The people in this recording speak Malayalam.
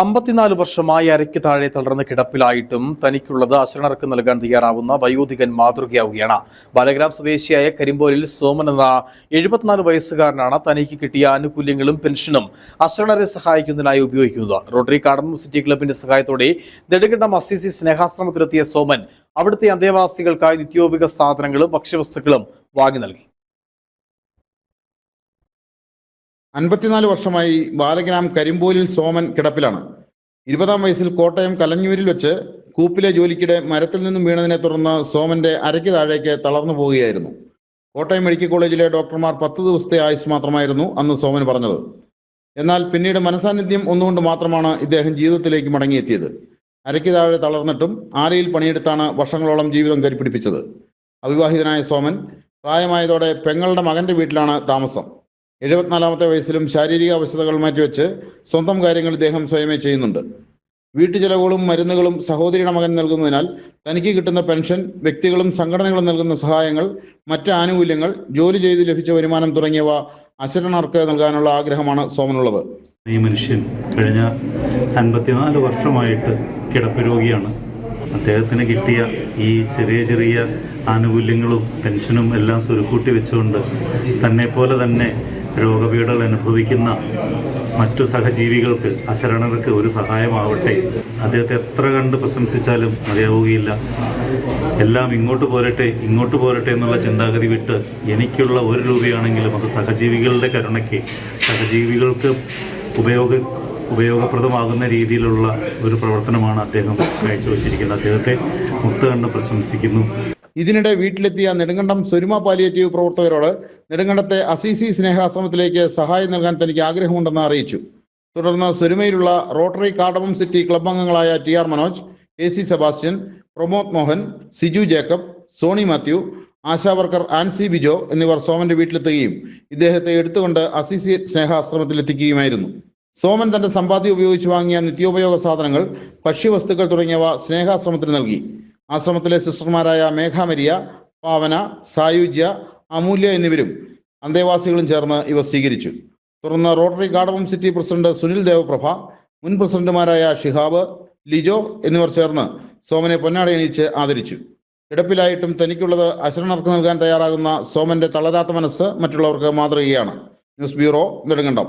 അമ്പത്തിനാല് വർഷമായി അരയ്ക്ക് താഴെ തളർന്ന് കിടപ്പിലായിട്ടും തനിക്കുള്ളത് അശരണർക്ക് നൽകാൻ തയ്യാറാവുന്ന വയോധികൻ മാതൃകയാവുകയാണ്. ബാലഗ്രാം സ്വദേശിയായ കരിമ്പോലിൽ സോമൻ എന്ന എഴുപത്തിനാല് വയസ്സുകാരനാണ് തനിക്ക് കിട്ടിയ ആനുകൂല്യങ്ങളും പെൻഷനും അശരണരെ സഹായിക്കുന്നതിനായി ഉപയോഗിക്കുന്നത്. റോട്ടറി കാർഡൻ സിറ്റി ക്ലബിന്റെ സഹായത്തോടെ നെടുകണ്ടം അസിസി സ്നേഹാശ്രമത്തിലെത്തിയ സോമൻ അവിടുത്തെ അന്തേവാസികൾക്കായി നിത്യോപിക സാധനങ്ങളും ഭക്ഷ്യവസ്തുക്കളും വാങ്ങി നൽകി. അൻപത്തിനാല് വർഷമായി ബാലഗ്രാം കരിമ്പോലിൽ സോമൻ കിടപ്പിലാണ്. ഇരുപതാം വയസ്സിൽ കോട്ടയം കലഞ്ഞൂരിൽ വെച്ച് കൂപ്പിലെ ജോലിക്കിടെ മരത്തിൽ നിന്നും വീണതിനെ തുടർന്ന് സോമന്റെ അരയ്ക്ക് താഴേക്ക് തളർന്നു പോവുകയായിരുന്നു. കോട്ടയം മെഡിക്കൽ കോളേജിലെ ഡോക്ടർമാർ പത്ത് ദിവസത്തെ ആയുസ് മാത്രമായിരുന്നു അന്ന് സോമൻ പറഞ്ഞത്. എന്നാൽ പിന്നീട് മനസാന്നിധ്യം ഒന്നുകൊണ്ട് മാത്രമാണ് ഇദ്ദേഹം ജീവിതത്തിലേക്ക് മടങ്ങിയെത്തിയത്. അരയ്ക്ക് താഴെ തളർന്നിട്ടും ആരയിൽ പണിയെടുത്താണ് വർഷങ്ങളോളം ജീവിതം കരിപ്പിടിപ്പിച്ചത്. അവിവാഹിതനായ സോമൻ പ്രായമായതോടെ പെങ്ങളുടെ മകന്റെ വീട്ടിലാണ് താമസം. എഴുപത്തിനാലാമത്തെ വയസ്സിലും ശാരീരിക അവശതകൾ മാറ്റിവെച്ച് സ്വന്തം കാര്യങ്ങൾ ഇദ്ദേഹം സ്വയമേ ചെയ്യുന്നുണ്ട്. വീട്ടുചെലവുകളും മരുന്നുകളും സഹോദരിയുടെ മകൻ നൽകുന്നതിനാൽ തനിക്ക് കിട്ടുന്ന പെൻഷൻ വ്യക്തികളും സംഘടനകളും നൽകുന്ന സഹായങ്ങൾ മറ്റ് ആനുകൂല്യങ്ങൾ ജോലി ചെയ്ത് ലഭിച്ച വരുമാനം തുടങ്ങിയവ അശരണർക്ക് നൽകാനുള്ള ആഗ്രഹമാണ് സോമനുള്ളത്. ഈ മനുഷ്യൻ കഴിഞ്ഞ അൻപത്തിനാല് വർഷമായിട്ട് കിടപ്പ് രോഗിയാണ്. അദ്ദേഹത്തിന് കിട്ടിയ ഈ ചെറിയ ചെറിയ ആനുകൂല്യങ്ങളും പെൻഷനും എല്ലാം സ്വരുക്കൂട്ടി വെച്ചുകൊണ്ട് തന്നെ പോലെ തന്നെ രോഗപീഠകൾ അനുഭവിക്കുന്ന മറ്റു സഹജീവികൾക്ക് അശരണർക്ക് ഒരു സഹായമാവട്ടെ. അദ്ദേഹത്തെ എത്ര കണ്ട് പ്രശംസിച്ചാലും മതിയാവുകയില്ല. എല്ലാം ഇങ്ങോട്ട് പോരട്ടെ ഇങ്ങോട്ട് പോരട്ടെ എന്നുള്ള ചിന്താഗതി വിട്ട് എനിക്കുള്ള ഒരു രൂപയാണെങ്കിലും അത് സഹജീവികളുടെ കരുണയ്ക്ക് സഹജീവികൾക്ക് ഉപയോഗ ഉപയോഗപ്രദമാകുന്ന രീതിയിലുള്ള ഒരു പ്രവർത്തനമാണ് അദ്ദേഹം കാഴ്ചവെച്ചിരിക്കുന്നത്. അദ്ദേഹത്തെ മുക്ത കണ്ട് പ്രശംസിക്കുന്നു. ഇതിനിടെ വീട്ടിലെത്തിയ നെടുങ്കണ്ടം സ്വരുമ പാലിയേറ്റീവ് പ്രവർത്തകരോട് നെടുങ്കണ്ടത്തെ അസീസി സ്നേഹാശ്രമത്തിലേക്ക് സഹായം നൽകാൻ തനിക്ക് ആഗ്രഹമുണ്ടെന്ന് അറിയിച്ചു. തുടർന്ന് സ്വരുമയിലുള്ള റോട്ടറി കാർഡമം സിറ്റി ക്ലബ് അംഗങ്ങളായ T R Manoj A C Sebastian Pramod Mohan Siju Jacob Soni Mathew Asha worker Ancy Bijo എന്നിവർ സോമന്റെ വീട്ടിലെത്തുകയും ഇദ്ദേഹത്തെ എടുത്തുകൊണ്ട് അസീസി സ്നേഹാശ്രമത്തിലെത്തിക്കുകയുമായിരുന്നു. സോമൻ തന്റെ സമ്പാദ്യം ഉപയോഗിച്ച് വാങ്ങിയ നിത്യോപയോഗ സാധനങ്ങൾ ഭക്ഷ്യവസ്തുക്കൾ തുടങ്ങിയവ സ്നേഹാശ്രമത്തിന് നൽകി. ആശ്രമത്തിലെ സിസ്റ്റർമാരായ മേഘാമരിയ പാവന സായുജ്യ അമൂല്യ എന്നിവരും അന്തേവാസികളും ചേർന്ന് ഇവ സ്വീകരിച്ചു. തുടർന്ന് rotary guard of city president Sunil Devaprabha മുൻ പ്രസിഡന്റുമാരായ ഷിഹാബ് ലിജോ എന്നിവർ ചേർന്ന് സോമനെ പൊന്നാടയണിയിച്ച് ആദരിച്ചു. കിടപ്പിലായിട്ടും തനിക്കുള്ളത് അശരണർക്ക് നൽകാൻ തയ്യാറാകുന്ന സോമന്റെ തളരാത്ത മനസ്സ് മറ്റുള്ളവർക്ക് മാതൃകയാണ്. News bureau Nedumkandam.